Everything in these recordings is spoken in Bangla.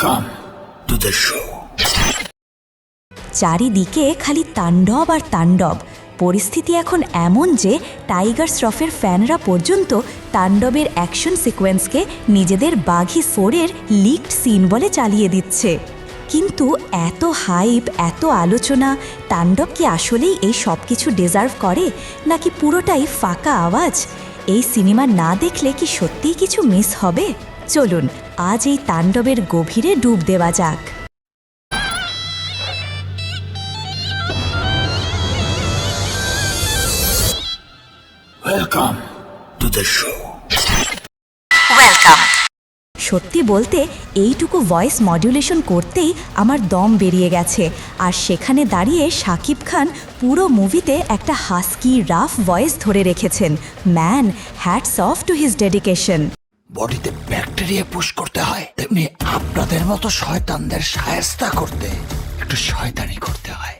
Welcome to the show. চারিদিকে খালি তাণ্ডব আর তাণ্ডব। পরিস্থিতি এখন এমন যে টাইগার শ্রফের ফ্যানরা পর্যন্ত তাণ্ডবের অ্যাকশন সিকোয়েন্সকে নিজেদের বাঘি ফোরের লিকড সিন বলে চালিয়ে দিচ্ছে। কিন্তু এত হাইপ, এত আলোচনা, তাণ্ডব কি আসলেই এই সব কিছু ডিজার্ভ করে, নাকি পুরোটাই ফাঁকা আওয়াজ? এই সিনেমা না দেখলে কি সত্যিই কিছু মিস হবে? চলুন আজ এই তাণ্ডবের গভীরে ডুব দেওয়া যাক. ওয়েলকাম সত্যি বলতে এইটুকু ভয়েস মডুলেশন করতেই আমার দম বেরিয়ে গেছে আর সেখানে দাঁড়িয়ে শাকিব খান পুরো মুভিতে একটা হাস্কি রাফ ভয়েস ধরে রেখেছেন। Man hats off to his dedication বডিতে ব্যাকটেরিয়া পুশ করতে হয়। তেমনি আপনাদের মতো শয়তানদের সায়স্তা করতে একটু শয়তানি করতে হয়।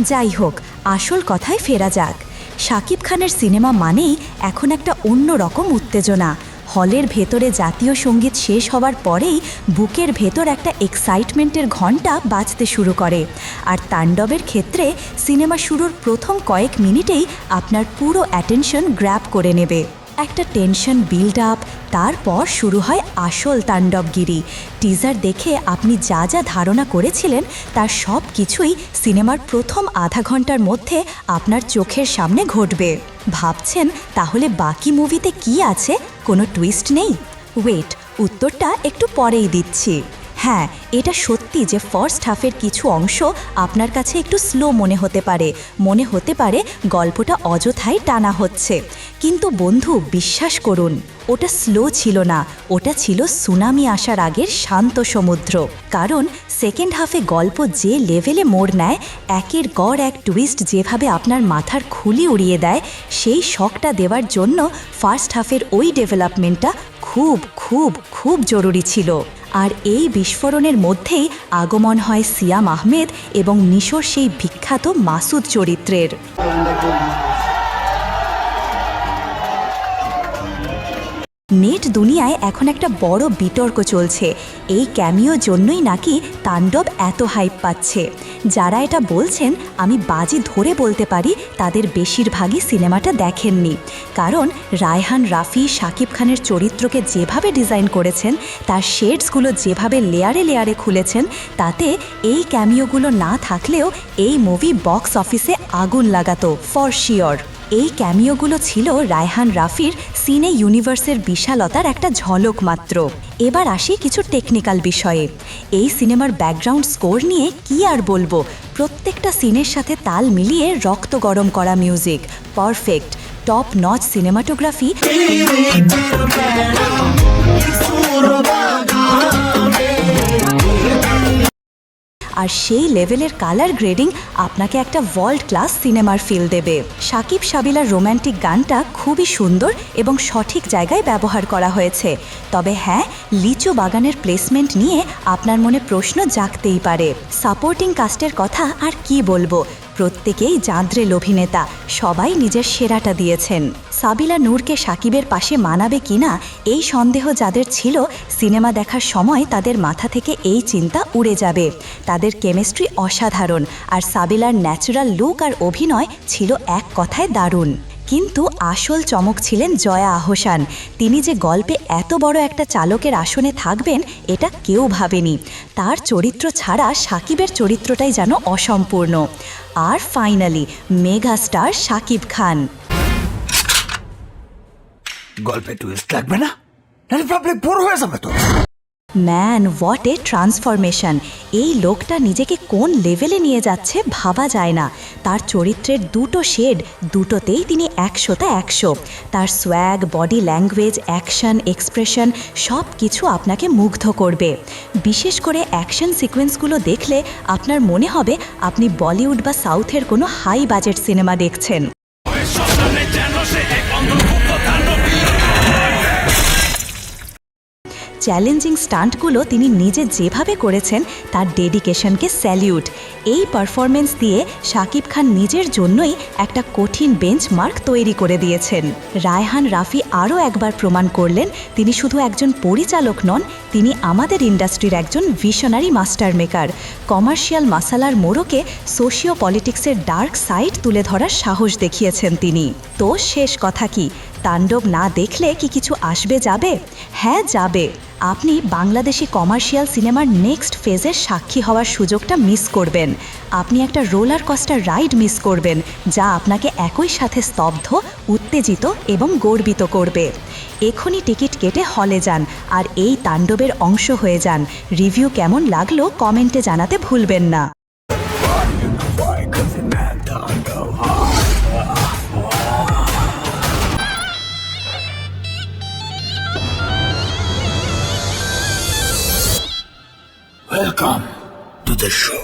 যাই হোক, আসল কথায় ফেরা যাক। শাকিব খানের সিনেমা মানেই এখন একটা অন্য রকম উত্তেজনা। হলের ভেতরে জাতীয় সংগীত শেষ হওয়ার পরেই বুকের ভেতর একটা এক্সাইটমেন্টের ঘণ্টা বাজতে শুরু করে। আর তাণ্ডবের ক্ষেত্রে সিনেমা শুরুর প্রথম কয়েক মিনিটেই আপনার পুরো অ্যাটেনশন গ্র্যাব করে নেবে। একটা টেনশন বিল্ড আপ তারপর শুরু হয় আসল তাণ্ডবগিরি। টিজার দেখে আপনি যা যা ধারণা করেছিলেন, তার সব কিছুই সিনেমার প্রথম আধা ঘণ্টার মধ্যে আপনার চোখের সামনে ঘটবে। ভাবছেন, তাহলে বাকি মুভিতে কি আছে? কোনো টুইস্ট নেই? ওয়েট উত্তরটা একটু পরেই দিচ্ছি। হ্যাঁ এটা সত্যি যে ফার্স্ট হাফের কিছু অংশ আপনার কাছে একটু স্লো মনে হতে পারে। মনে হতে পারে গল্পটা অযথাই টানা হচ্ছে। কিন্তু বন্ধু, বিশ্বাস করুন, ওটা স্লো ছিল না। ওটা ছিল সুনামি আসার আগের শান্ত সমুদ্র। কারণ সেকেন্ড হাফে গল্প যে লেভেলে মোড় নেয়, একের গড় এক টুইস্ট যেভাবে আপনার মাথার খুলি উড়িয়ে দেয়, সেই শখটা দেওয়ার জন্য ফার্স্ট হাফের ওই ডেভেলপমেন্টটা খুব খুব খুব জরুরি ছিল। আর এই বিস্ফোরণের মধ্যেই আগমন হয় সিয়াম আহমেদ এবং নিশোর সেই বিখ্যাত মাসুদ চরিত্রের। নেট দুনিয়ায় এখন একটা বড় বিতর্ক চলছে। এই ক্যামিও জন্যই নাকি তাণ্ডব এত হাইপ পাচ্ছে। যারা এটা বলছেন, আমি বাজি ধরে বলতে পারি, তাদের বেশিরভাগই সিনেমাটা দেখেননি। কারণ রায়হান, রাফি, শাকিব খানের চরিত্রকে যেভাবে ডিজাইন করেছেন, তার শেডসগুলো যেভাবে লেয়ারে লেয়ারে খুলেছেন, তাতে এই ক্যামিওগুলো না থাকলেও এই মুভি বক্স অফিসে আগুন লাগাতো ফর শিওর এই ক্যামিওগুলো ছিল রায়হান রাফির সিনে ইউনিভার্সের বিশালতার একটা ঝলক মাত্র। এবার আসি কিছু টেকনিক্যাল বিষয়ে। এই সিনেমার ব্যাকগ্রাউন্ড স্কোর নিয়ে কি আর বলব? প্রত্যেকটা সিনের সাথে তাল মিলিয়ে রক্ত গরম করা music. Perfect top notch cinematography আর সেই লেভেলের কালার গ্রেডিং আপনাকে একটা ওয়ার্ল্ড ক্লাস সিনেমার ফিল দেবে। সাকিব সাবিলার রোম্যান্টিক গানটা খুবই সুন্দর এবং সঠিক জায়গায় ব্যবহার করা হয়েছে। তবে হ্যাঁ লিচু বাগানের প্লেসমেন্ট নিয়ে আপনার মনে প্রশ্ন জাগতেই পারে। সাপোর্টিং কাস্টের কথা আর কি বলব? প্রত্যেকেই জাঁদ্রেল অভিনেতা। সবাই নিজের সেরাটা দিয়েছেন। সাবিলা নূরকে সাকিবের পাশে মানাবে কিনা, এই সন্দেহ যাদের ছিল, সিনেমা দেখার সময় তাদের মাথা থেকে এই চিন্তা উড়ে যাবে। তাদের কেমিস্ট্রি অসাধারণ, আর সাবিলার ন্যাচারাল লুক আর অভিনয় ছিল এক কথায় দারুণ। কিন্তু আসল চমক ছিলেন জয়া আহসান। তিনি যে গল্পে এত বড় একটা চালকের আসনে থাকবেন, এটা কেউ ভাবেনি। তার চরিত্র ছাড়া সাকিবের চরিত্রটাই যেন অসম্পূর্ণ। আর finally, mega star Shakib Khan. গল্পে টুইস্ট লাগবে না? হয়ে যাবে তো। ম্যান হোয়াট এ ট্রান্সফরমেশন এই লোকটা নিজেকে কোন লেভেলে নিয়ে যাচ্ছে ভাবা যায় না। তার চরিত্রের দুটো শেড, দুটোতেই তিনি একশোতে একশো। তার swag body language action expression সব কিছু আপনাকে মুগ্ধ করবে। বিশেষ করে অ্যাকশন সিকোয়েন্সগুলো দেখলে আপনার মনে হবে আপনি বলিউড বা সাউথের কোনো হাই বাজেট সিনেমা দেখছেন। চ্যালেঞ্জিং স্টান্টগুলো তিনি নিজে যেভাবে করেছেন, তার ডেডিকেশনকে স্যালিউট এই পারফরমেন্স দিয়ে শাকিব খান নিজের জন্যই একটা কঠিন বেঞ্চমার্ক তৈরি করে দিয়েছেন। রায়হান রাফি আরও একবার প্রমাণ করলেন, তিনি শুধু একজন পরিচালক নন, তিনি আমাদের ইন্ডাস্ট্রির একজন ভিশনারি মাস্টার মেকার কমার্শিয়াল মাসালার মোড়কে সোশিও পলিটিক্সের ডার্ক সাইড তুলে ধরার সাহস দেখিয়েছেন তিনি। তো শেষ কথা কি? তাণ্ডব না দেখলে কি কিছু আসবে যাবে? হ্যাঁ যাবে। আপনি বাংলাদেশি কমার্শিয়াল সিনেমার নেক্সট ফেজের সাক্ষী হওয়ার সুযোগটা মিস করবেন। আপনি একটা রোলার কস্টার রাইড মিস করবেন, যা আপনাকে একই সাথে স্তব্ধ, উত্তেজিত এবং গর্বিত করবে। এখনই টিকিট কেটে হলে যান আর এই তাণ্ডবের অংশ হয়ে যান। রিভিউ কেমন লাগল কমেন্টে জানাতে ভুলবেন না। Welcome to the show